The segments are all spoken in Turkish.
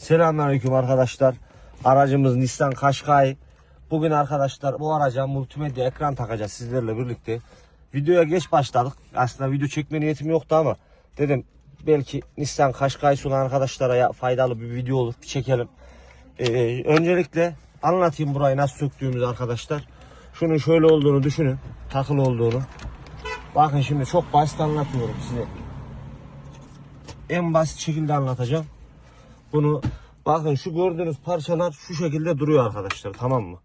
Selamünaleyküm arkadaşlar. Aracımız Nissan Qashqai. Bugün arkadaşlar bu araca multimedya ekran takacağız sizlerle birlikte. Videoya geç başladık. Aslında video çekme niyetim yoktu ama dedim belki Nissan Qashqai'si olan arkadaşlara ya faydalı bir video olur. Bir çekelim. Ee, öncelikle anlatayım burayı nasıl söktüğümüzü arkadaşlar. Şunun şöyle olduğunu düşünün. Takılı olduğunu. Bakın şimdi çok basit anlatıyorum size. En basit şekilde anlatacağım. Bunu bakın şu gördüğünüz parçalar şu şekilde duruyor arkadaşlar tamam mı?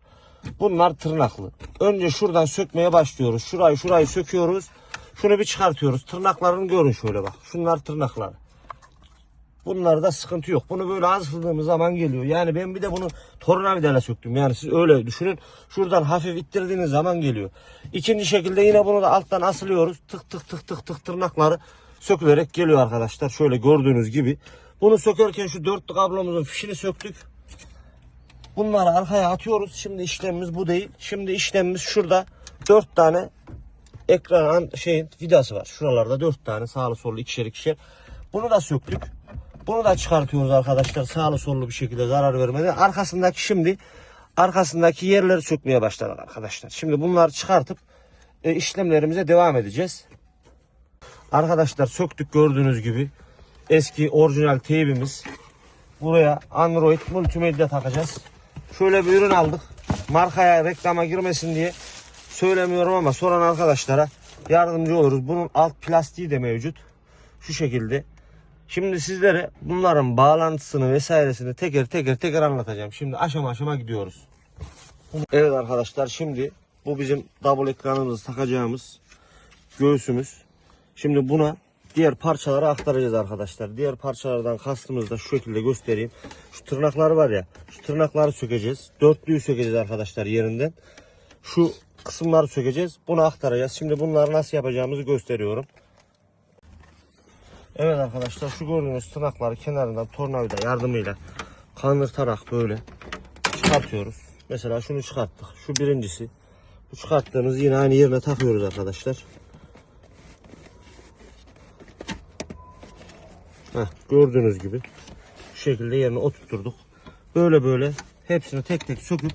Bunlar tırnaklı. Önce şuradan sökmeye başlıyoruz. Şurayı şurayı söküyoruz. Şunu bir çıkartıyoruz. Tırnaklarını görün şöyle bak. Şunlar tırnaklar. Bunlarda sıkıntı yok. Bunu böyle az fırdığımız zaman geliyor. Yani ben bir de bunu tornavidayla söktüm. Yani siz öyle düşünün. Şuradan hafif ittirdiğiniz zaman geliyor. İkinci şekilde yine bunu da alttan asılıyoruz. Tık tık tık tık tık tırnakları sökülerek geliyor arkadaşlar. Şöyle gördüğünüz gibi. Bunu sökerken şu dörtlü kablomuzun fişini söktük. Bunları arkaya atıyoruz. Şimdi işlemimiz bu değil. Şimdi işlemimiz şurada dört tane ekran şeyin vidası var. Şuralarda dört tane sağlı sollu ikişer ikişer. Bunu da söktük. Bunu da çıkartıyoruz arkadaşlar sağlı sollu bir şekilde zarar vermeden. Arkasındaki şimdi arkasındaki yerleri sökmeye başladık arkadaşlar. Şimdi bunları çıkartıp e, işlemlerimize devam edeceğiz. Arkadaşlar söktük gördüğünüz gibi eski orijinal teybimiz. Buraya Android multimedya takacağız. Şöyle bir ürün aldık. Markaya reklama girmesin diye söylemiyorum ama soran arkadaşlara yardımcı oluruz. Bunun alt plastiği de mevcut. Şu şekilde. Şimdi sizlere bunların bağlantısını vesairesini teker teker teker anlatacağım. Şimdi aşama aşama gidiyoruz. Evet arkadaşlar şimdi bu bizim double ekranımızı takacağımız göğsümüz. Şimdi buna diğer parçaları aktaracağız arkadaşlar. Diğer parçalardan kastımızı da şu şekilde göstereyim. Şu tırnaklar var ya. Şu tırnakları sökeceğiz. Dörtlüyü sökeceğiz arkadaşlar yerinden. Şu kısımları sökeceğiz. Bunu aktaracağız. Şimdi bunları nasıl yapacağımızı gösteriyorum. Evet arkadaşlar şu gördüğünüz tırnakları kenarından tornavida yardımıyla kanırtarak böyle çıkartıyoruz. Mesela şunu çıkarttık. Şu birincisi. Bu çıkarttığımız yine aynı yerine takıyoruz arkadaşlar. Heh, gördüğünüz gibi şu şekilde yerine oturtturduk. Böyle böyle hepsini tek tek söküp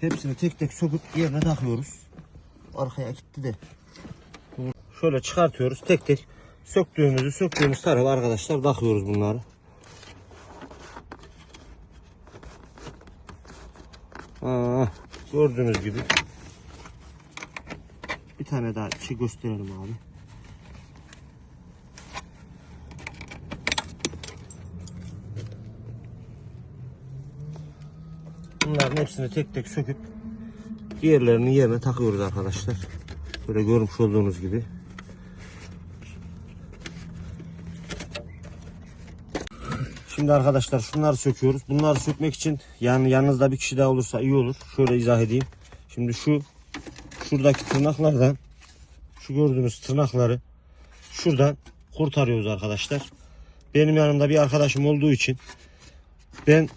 hepsini tek tek söküp yerine takıyoruz. Arkaya gitti de. Şöyle çıkartıyoruz tek tek. Söktüğümüzü söktüğümüz tarafa arkadaşlar takıyoruz bunları. Aa, gördüğünüz gibi. Bir tane daha şey gösterelim abi. Bunların hepsini tek tek söküp diğerlerini yerine takıyoruz arkadaşlar. Böyle görmüş olduğunuz gibi. Şimdi arkadaşlar şunları söküyoruz. Bunları sökmek için yani yanınızda bir kişi daha olursa iyi olur. Şöyle izah edeyim. Şimdi şu şuradaki tırnaklardan şu gördüğünüz tırnakları şuradan kurtarıyoruz arkadaşlar. Benim yanımda bir arkadaşım olduğu için ben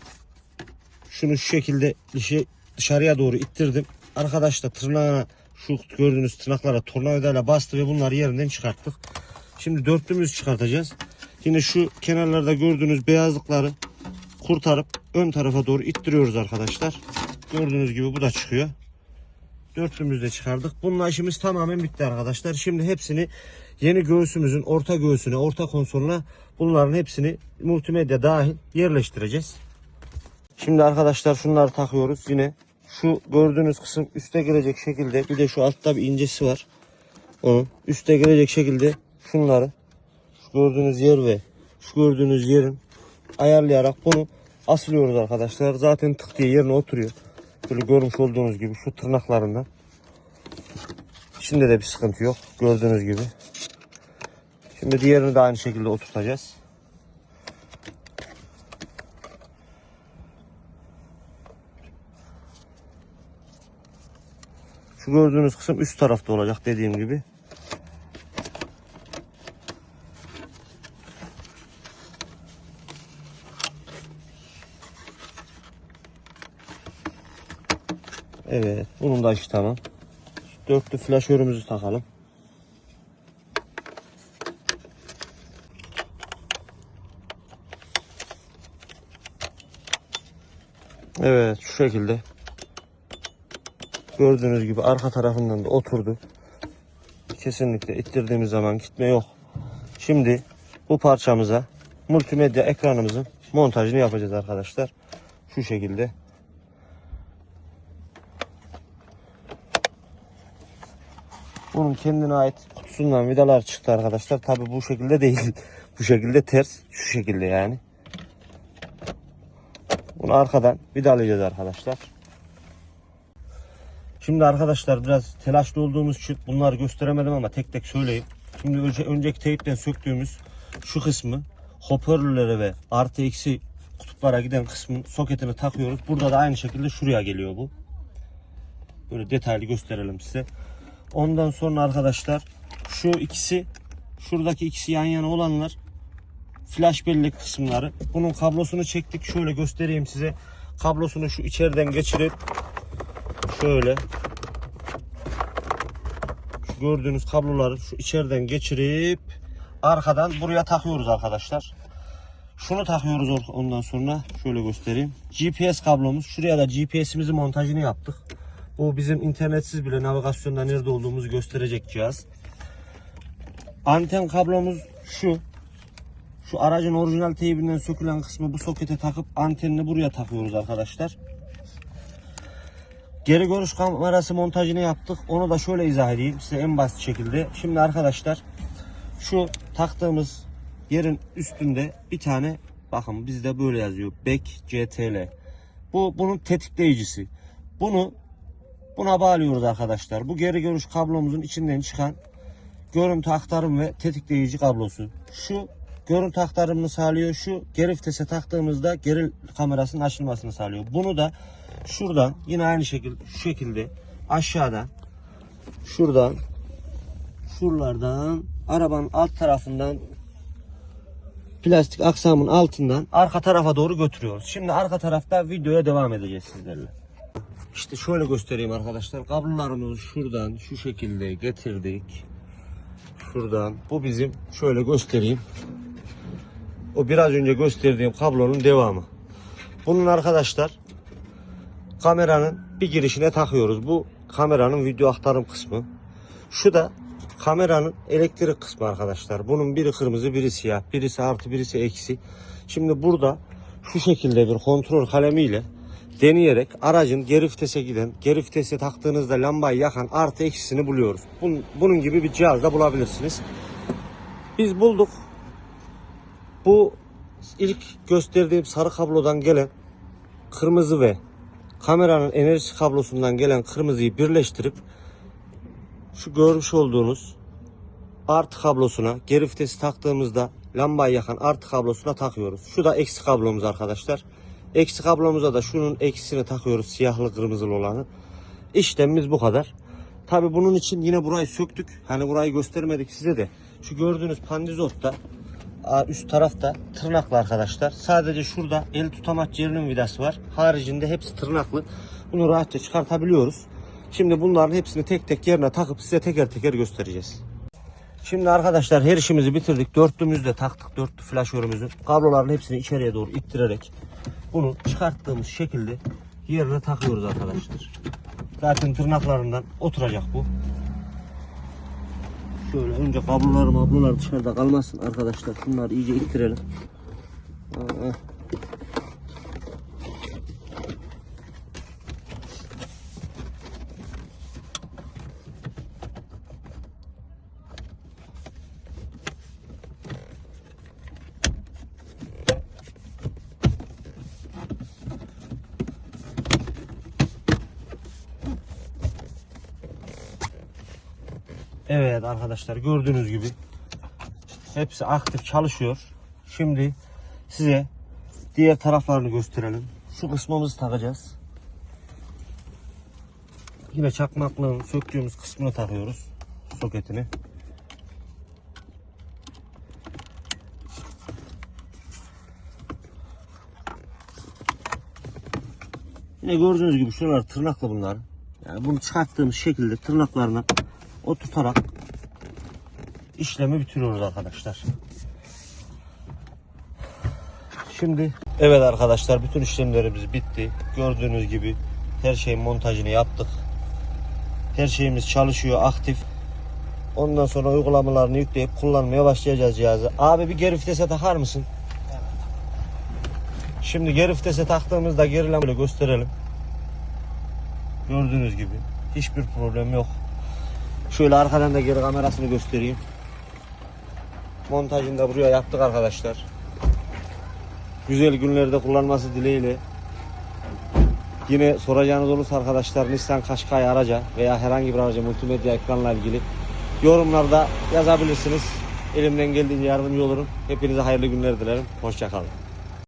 şunu şu şekilde dışa- dışarıya doğru ittirdim. Arkadaş da tırnağına şu gördüğünüz tırnaklara tornavidayla bastı ve bunları yerinden çıkarttık. Şimdi dörtlümüzü çıkartacağız. Yine şu kenarlarda gördüğünüz beyazlıkları kurtarıp ön tarafa doğru ittiriyoruz arkadaşlar. Gördüğünüz gibi bu da çıkıyor. Dörtlümüzü de çıkardık. Bununla işimiz tamamen bitti arkadaşlar. Şimdi hepsini yeni göğsümüzün orta göğsüne, orta konsoluna bunların hepsini multimedya dahil yerleştireceğiz. Şimdi arkadaşlar şunları takıyoruz yine. Şu gördüğünüz kısım üste gelecek şekilde bir de şu altta bir incesi var. Onun üste gelecek şekilde şunları şu gördüğünüz yer ve şu gördüğünüz yerin ayarlayarak bunu asılıyoruz arkadaşlar. Zaten tık diye yerine oturuyor. Böyle görmüş olduğunuz gibi şu tırnaklarından. Şimdi de bir sıkıntı yok. Gördüğünüz gibi. Şimdi diğerini de aynı şekilde oturtacağız. Şu gördüğünüz kısım üst tarafta olacak dediğim gibi. Evet. Bunun da işi tamam. Dörtlü flaşörümüzü takalım. Evet. Şu şekilde. Gördüğünüz gibi arka tarafından da oturdu. Kesinlikle ittirdiğimiz zaman gitme yok. Şimdi bu parçamıza multimedya ekranımızın montajını yapacağız arkadaşlar. Şu şekilde. Bunun kendine ait kutusundan vidalar çıktı arkadaşlar. Tabi bu şekilde değil. bu şekilde ters. Şu şekilde yani. Bunu arkadan vidalayacağız arkadaşlar. Şimdi arkadaşlar biraz telaşlı olduğumuz için bunları gösteremedim ama tek tek söyleyeyim. Şimdi önce, önceki teypten söktüğümüz şu kısmı hoparlörlere ve artı eksi kutuplara giden kısmın soketini takıyoruz. Burada da aynı şekilde şuraya geliyor bu. Böyle detaylı gösterelim size. Ondan sonra arkadaşlar şu ikisi şuradaki ikisi yan yana olanlar flash bellek kısımları. Bunun kablosunu çektik. Şöyle göstereyim size. Kablosunu şu içeriden geçirip şöyle şu gördüğünüz kabloları şu içeriden geçirip arkadan buraya takıyoruz arkadaşlar. Şunu takıyoruz or- ondan sonra şöyle göstereyim. GPS kablomuz. Şuraya da GPS'imizi montajını yaptık. Bu bizim internetsiz bile navigasyonda nerede olduğumuzu gösterecek cihaz. Anten kablomuz şu. Şu aracın orijinal teybinden sökülen kısmı bu sokete takıp antenini buraya takıyoruz arkadaşlar. Geri görüş kamerası montajını yaptık. Onu da şöyle izah edeyim size en basit şekilde. Şimdi arkadaşlar şu taktığımız yerin üstünde bir tane bakın bizde böyle yazıyor. Beck CTL. Bu bunun tetikleyicisi. Bunu buna bağlıyoruz arkadaşlar. Bu geri görüş kablomuzun içinden çıkan görüntü aktarım ve tetikleyici kablosu. Şu görüntü aktarımını sağlıyor. Şu geri vitese taktığımızda geri kamerasının açılmasını sağlıyor. Bunu da şuradan yine aynı şekilde şu şekilde aşağıdan şuradan şuralardan arabanın alt tarafından plastik aksamın altından arka tarafa doğru götürüyoruz. Şimdi arka tarafta videoya devam edeceğiz sizlerle. İşte şöyle göstereyim arkadaşlar. Kablolarımızı şuradan şu şekilde getirdik. Şuradan. Bu bizim şöyle göstereyim. O biraz önce gösterdiğim kablonun devamı. Bunun arkadaşlar kameranın bir girişine takıyoruz. Bu kameranın video aktarım kısmı. Şu da kameranın elektrik kısmı arkadaşlar. Bunun biri kırmızı, biri siyah, birisi artı, birisi eksi. Şimdi burada şu şekilde bir kontrol kalemiyle deneyerek aracın geri vitese giden, geri vitese taktığınızda lambayı yakan artı eksisini buluyoruz. Bunun, bunun gibi bir cihazda bulabilirsiniz. Biz bulduk. Bu ilk gösterdiğim sarı kablodan gelen kırmızı ve kameranın enerji kablosundan gelen kırmızıyı birleştirip şu görmüş olduğunuz artı kablosuna geri vitesi taktığımızda lambayı yakan artı kablosuna takıyoruz. Şu da eksi kablomuz arkadaşlar. Eksi kablomuza da şunun eksisini takıyoruz siyahlı kırmızılı olanı. İşlemimiz bu kadar. Tabi bunun için yine burayı söktük. Hani burayı göstermedik size de. Şu gördüğünüz pandizotta üst tarafta tırnaklı arkadaşlar. Sadece şurada el tutamaç yerinin vidası var. Haricinde hepsi tırnaklı. Bunu rahatça çıkartabiliyoruz. Şimdi bunların hepsini tek tek yerine takıp size teker teker göstereceğiz. Şimdi arkadaşlar her işimizi bitirdik. Dörtlümüzü de taktık. Dörtlü flaşörümüzü. Kabloların hepsini içeriye doğru ittirerek bunu çıkarttığımız şekilde yerine takıyoruz arkadaşlar. Zaten tırnaklarından oturacak bu. Şöyle önce kablolar mablolar dışarıda kalmasın arkadaşlar. Bunları iyice ittirelim. Evet arkadaşlar gördüğünüz gibi hepsi aktif çalışıyor. Şimdi size diğer taraflarını gösterelim. Şu kısmımızı takacağız. Yine çakmaklığın söktüğümüz kısmını takıyoruz. Soketini. Yine gördüğünüz gibi şuralar tırnaklı bunlar. Yani bunu çıkarttığımız şekilde tırnaklarına oturtarak işlemi bitiriyoruz arkadaşlar. Şimdi evet arkadaşlar bütün işlemlerimiz bitti. Gördüğünüz gibi her şeyin montajını yaptık. Her şeyimiz çalışıyor aktif. Ondan sonra uygulamalarını yükleyip kullanmaya başlayacağız cihazı. Abi bir geri vitese takar mısın? Şimdi geri vitese taktığımızda gerileme böyle gösterelim. Gördüğünüz gibi hiçbir problem yok. Şöyle arkadan da geri kamerasını göstereyim. Montajını da buraya yaptık arkadaşlar. Güzel günlerde kullanması dileğiyle. Yine soracağınız olursa arkadaşlar Nissan Qashqai araca veya herhangi bir araca multimedya ekranla ilgili yorumlarda yazabilirsiniz. Elimden geldiğince yardımcı olurum. Hepinize hayırlı günler dilerim. Hoşçakalın.